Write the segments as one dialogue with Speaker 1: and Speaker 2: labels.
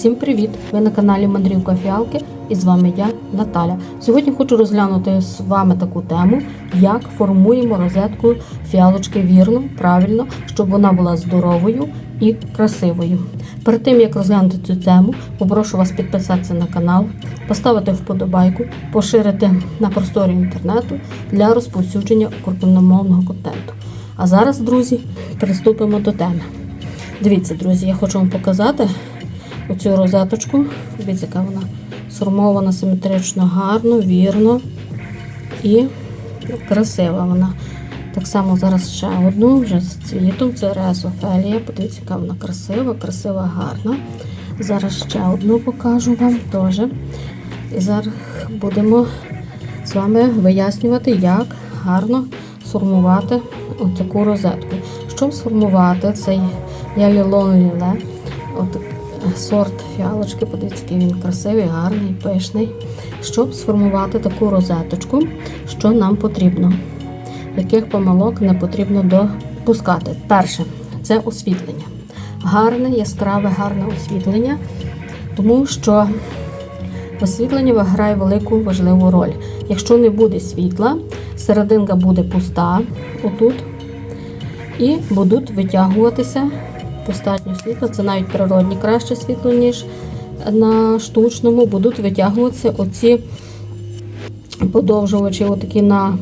Speaker 1: Всім привіт! Ви на каналі Мандрівка Фіалки і з вами я, Наталя. Сьогодні хочу розглянути з вами таку тему, як формуємо розетку фіалочки вірно, правильно, щоб вона була здоровою і красивою. Перед тим як розглянути цю тему, попрошу вас підписатися на канал, поставити вподобайку, поширити на просторі інтернету для розповсюдження україномовного контенту. А зараз, друзі, приступимо до теми. Дивіться, друзі, я хочу вам показати оцю розеточку. Дивіться, яка вона сформована симетрично, гарно, вірно і красива вона. Так само зараз ще одну, вже з цвітом, це Резофелія. Подивіться, яка вона красива, красива, гарна. Зараз ще одну покажу вам теж. І зараз будемо з вами вияснювати, як гарно сформувати таку розетку. Щоб сформувати цей ялілон ліле, от сорт фіалочки, подивіться, який він красивий, гарний, пишний. Щоб сформувати таку розеточку, що нам потрібно, яких помилок не потрібно допускати. Перше це освітлення. Гарне, яскраве, гарне освітлення, тому що освітлення грає велику важливу роль. Якщо не буде світла, серединка буде пуста, отут, і будуть витягуватися достатньо світла. Це навіть природні краще світло, ніж на штучному, будуть витягуватися оці подовжувачі, отакі на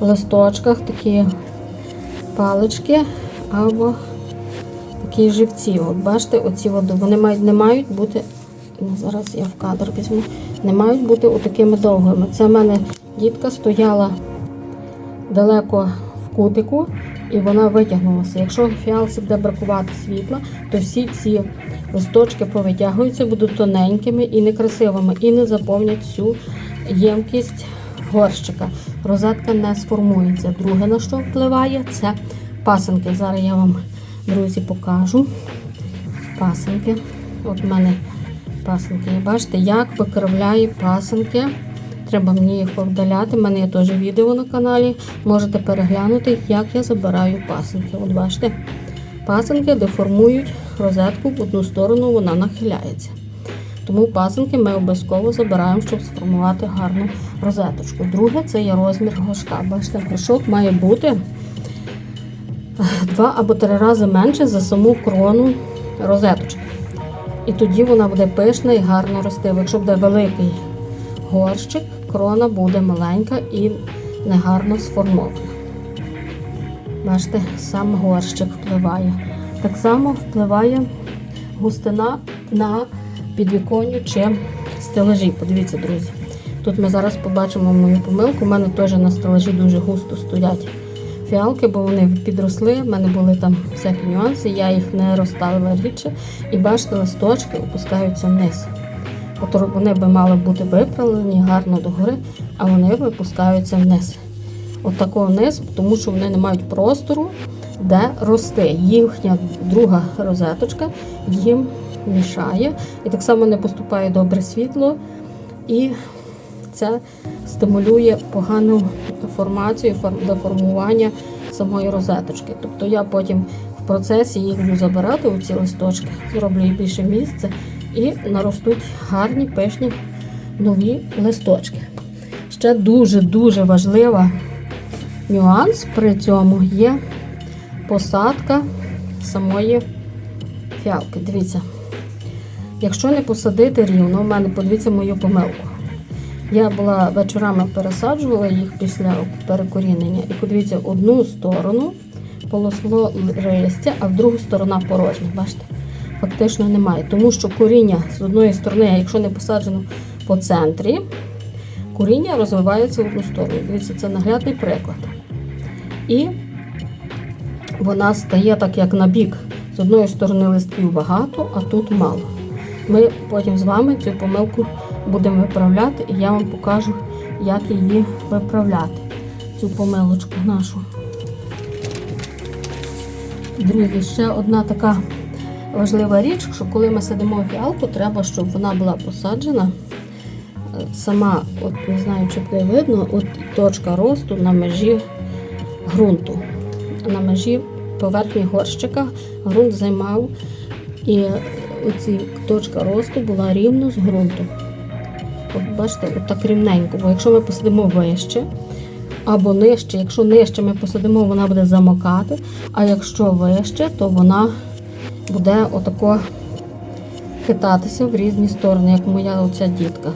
Speaker 1: листочках, такі палички або такі живці. От бачите, оці води, вони мають, не мають бути. ну, Зараз я в кадр візьму, не мають бути отакими довгими. Це в мене дітка стояла далеко в кутику і вона витягнулася. Якщо фіалці буде бракувати світла, то всі ці листочки повитягуються, будуть тоненькими і некрасивими, і не заповнять всю ємкість горщика. Розетка не сформується. Друге, на що впливає, це пасинки. Зараз я вам, друзі, покажу пасинки. От в мене пасинки. Бачите, як викривляє пасинки. Треба мені їх повдаляти. У мене є теж відео на каналі. Можете переглянути, як я забираю пасинки. От бачите, пасинки деформують розетку в одну сторону, вона нахиляється. Тому пасинки ми обов'язково забираємо, щоб сформувати гарну розеточку. Друге це є розмір горшка. Бачите, горшок має бути два або три рази менше за саму крону розеточки. І тоді вона буде пишна і гарно рости. Якщо буде великий горщик, крона буде маленька і негарно сформована. Бачите, сам горщик впливає. Так само впливає густина на підвіконню чи стелажі. Подивіться, друзі. Тут ми зараз побачимо мою помилку. У мене теж на стелажі дуже густо стоять фіалки, бо вони підросли. У мене були там всякі нюанси, я їх не розставила рідше. І бачите, листочки опускаються вниз. Вони би мали бути виправлені гарно догори, а вони випускаються вниз. От такого вниз, тому що вони не мають простору, де рости. Їхня друга розеточка їм мішає. І так само не поступає добре світло. І це стимулює погану формацію до формування самої розеточки. Тобто я потім в процесі їх буду забирати у ці листочки, зроблю їй більше місця і наростуть гарні пишні нові листочки. Ще дуже-дуже важлива нюанс при цьому є посадка самої фіалки. Дивіться, якщо не посадити рівно, у мене подивіться мою помилку. Я була вечорами пересаджувала їх після перекорінення. І подивіться, одну сторону полосло листя, а в другу сторона порожня. Бачите? Фактично немає. Тому що коріння з одної сторони, якщо не посаджено по центрі, коріння розвивається в одну сторону. Дивіться, це наглядний приклад. І вона стає так, як на бік. З одної сторони листків багато, а тут мало. Ми потім з вами цю помилку будемо виправляти, і я вам покажу, як її виправляти, цю помилочку нашу. Друзі, ще одна така важлива річ, що коли ми садимо фіалку, треба, щоб вона була посаджена. Сама, от не знаю, чи буде видно, от точка росту на межі ґрунту. На межі поверхні горщика ґрунт займав і оці точка росту була рівно з ґрунтом. От бачите, от так рівненько. Бо якщо ми посадимо вище або нижче, якщо нижче ми посадимо, вона буде замокати, а якщо вище, то вона буде отако хитатися в різні сторони, як моя оця дітка.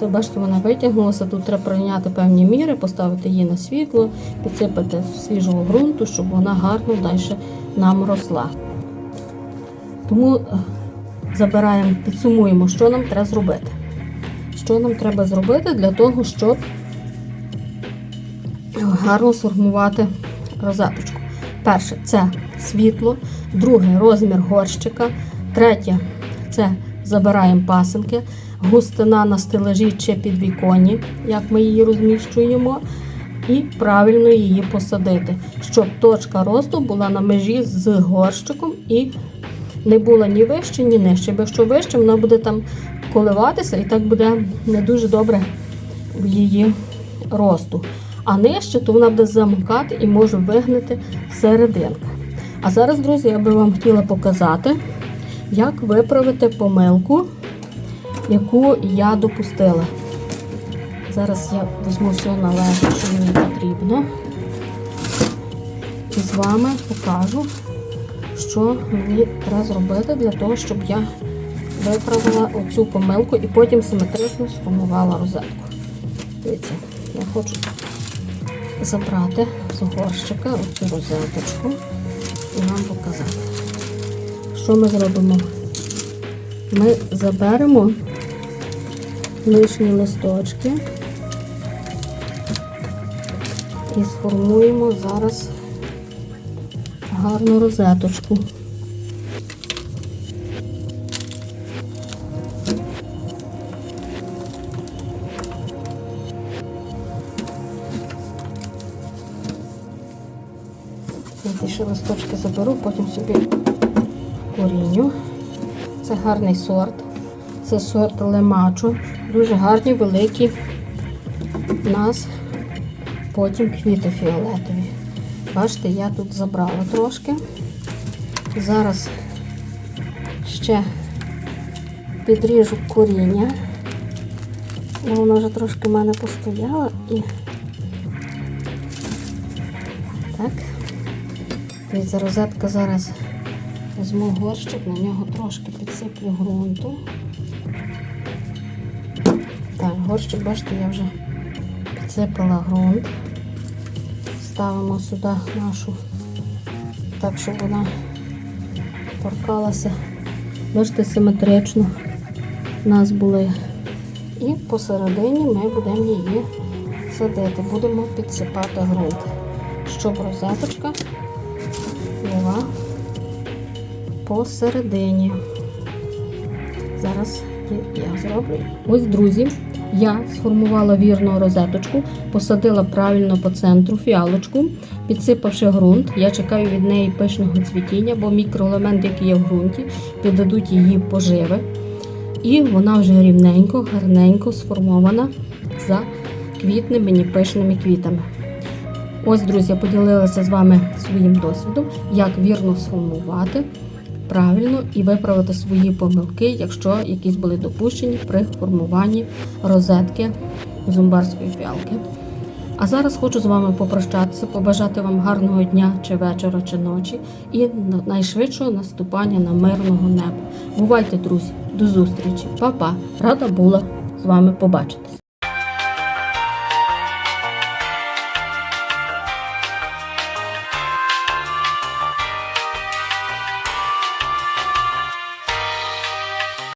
Speaker 1: Це бачите, вона витягнулася. Тут треба прийняти певні міри, поставити її на світло, підсипати свіжого ґрунту, щоб вона гарно далі нам росла. Тому е, забираємо, підсумуємо, що нам треба зробити. Що нам треба зробити для того, щоб гарно сформувати розеточку. Перше це світло, друге розмір горщика, третє це забираємо пасинки, густина на стелажі чи підвіконні, як ми її розміщуємо, і правильно її посадити, щоб точка росту була на межі з горщиком і не була ні вище, ні нижче. Бо якщо вище, вона буде там коливатися і так буде не дуже добре в її росту. А нижче, то вона буде замукати і може вигнити серединка. А зараз, друзі, я би вам хотіла показати, як виправити помилку, яку я допустила. Зараз я візьму все належне, що мені потрібно. І з вами покажу, що мені треба зробити для того, щоб я виправила оцю помилку і потім симетрично сформувала розетку. Дивіться, я хочу забрати з горщика оцю розеточку і вам показати. Що ми зробимо? Ми заберемо лишні листочки і сформуємо зараз гарну розеточку. Ще листочки заберу, потім собі корінню. Це гарний сорт. Це сорт лемачо. Дуже гарні, великі у нас потім квіти фіолетові. Бачите, я тут забрала трошки. Зараз ще підріжу коріння. Воно вже трошки в мене постояло і Дивіться, розетка зараз візьму горщик, на нього трошки підсиплю ґрунту. Так, горщик, бачите, я вже підсипала ґрунт. Ставимо сюди нашу, так, щоб вона торкалася. Бачите, симетрично у нас були. І посередині ми будемо її садити. Будемо підсипати ґрунт, щоб розеточка була посередині. Зараз я зроблю. Ось, друзі, я сформувала вірну розеточку, посадила правильно по центру фіалочку, підсипавши ґрунт. Я чекаю від неї пишного цвітіння, бо мікроелементи, які є в ґрунті, піддадуть її поживи. І вона вже рівненько, гарненько сформована за квітними пишними квітами. Ось, друзі, я поділилася з вами своїм досвідом, як вірно сформувати правильно і виправити свої помилки, якщо якісь були допущені при формуванні розетки зумбарської фіалки. А зараз хочу з вами попрощатися, побажати вам гарного дня чи вечора, чи ночі і найшвидшого наступання на мирного неба. Бувайте, друзі, до зустрічі, Па-па! Рада була з вами побачитися.